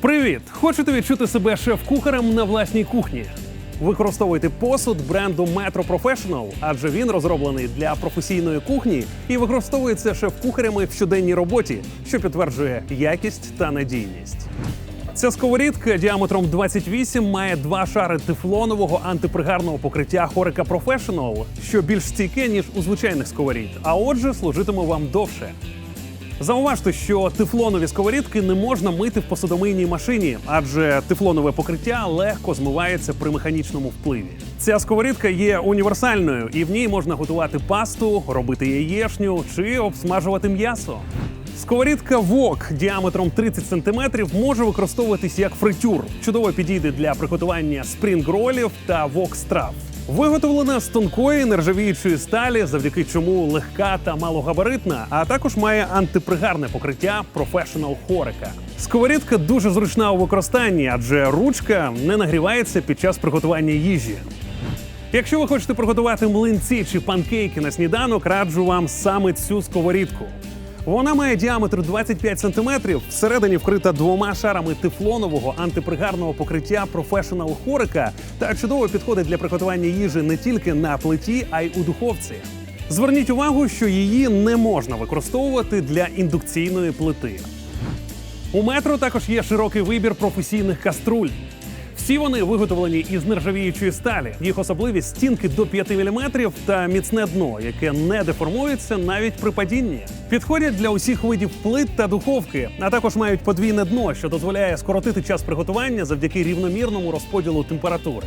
Привіт! Хочете відчути себе шеф-кухарем на власній кухні? Використовуйте посуд бренду Metro Professional, адже він розроблений для професійної кухні і використовується шеф-кухарями в щоденній роботі, що підтверджує якість та надійність. Ця сковорідка діаметром 28 має два шари тефлонового антипригарного покриття Horeca Professional, що більш стійке, ніж у звичайних сковорід, а отже, служитиме вам довше. Зауважте, що тефлонові сковорідки не можна мити в посудомийній машині, адже тефлонове покриття легко змивається при механічному впливі. Ця сковорідка є універсальною, і в ній можна готувати пасту, робити яєшню чи обсмажувати м'ясо. Сковорідка вок діаметром 30 см може використовуватись як фритюр. Чудово підійде для приготування спрінг-ролів та вок страв. Виготовлена з тонкої нержавіючої сталі, завдяки чому легка та малогабаритна, а також має антипригарне покриття Professional Horeca. Сковорідка дуже зручна у використанні, адже ручка не нагрівається під час приготування їжі. Якщо ви хочете приготувати млинці чи панкейки на сніданок, раджу вам саме цю сковорідку. Вона має діаметр 25 см, всередині вкрита двома шарами тефлонового антипригарного покриття Professional Horeca та чудово підходить для приготування їжі не тільки на плиті, а й у духовці. Зверніть увагу, що її не можна використовувати для індукційної плити. У метро також є широкий вибір професійних каструль. Всі вони виготовлені із нержавіючої сталі. Їх особливість стінки до 5 мм та міцне дно, яке не деформується навіть при падінні. Підходять для усіх видів плит та духовки, а також мають подвійне дно, що дозволяє скоротити час приготування завдяки рівномірному розподілу температури.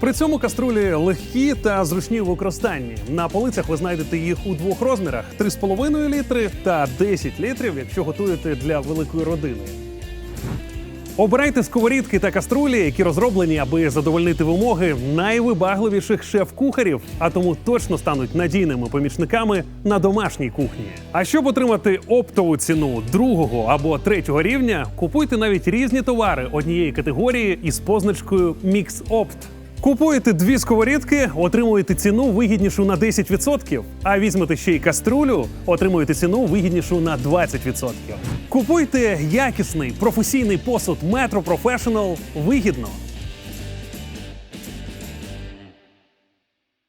При цьому каструлі легкі та зручні в використанні. На полицях ви знайдете їх у двох розмірах: 3,5 літри та 10 літрів, якщо готуєте для великої родини. Обирайте сковорідки та каструлі, які розроблені, аби задовольнити вимоги найвибагливіших шеф-кухарів, а тому точно стануть надійними помічниками на домашній кухні. А щоб отримати оптову ціну другого або третього рівня, купуйте навіть різні товари однієї категорії із позначкою Мікс Opt. Купуєте дві сковорідки, отримуєте ціну вигіднішу на 10%, а візьмете ще й каструлю, отримуєте ціну вигіднішу на 20%. Купуйте якісний професійний посуд Metro Professional вигідно.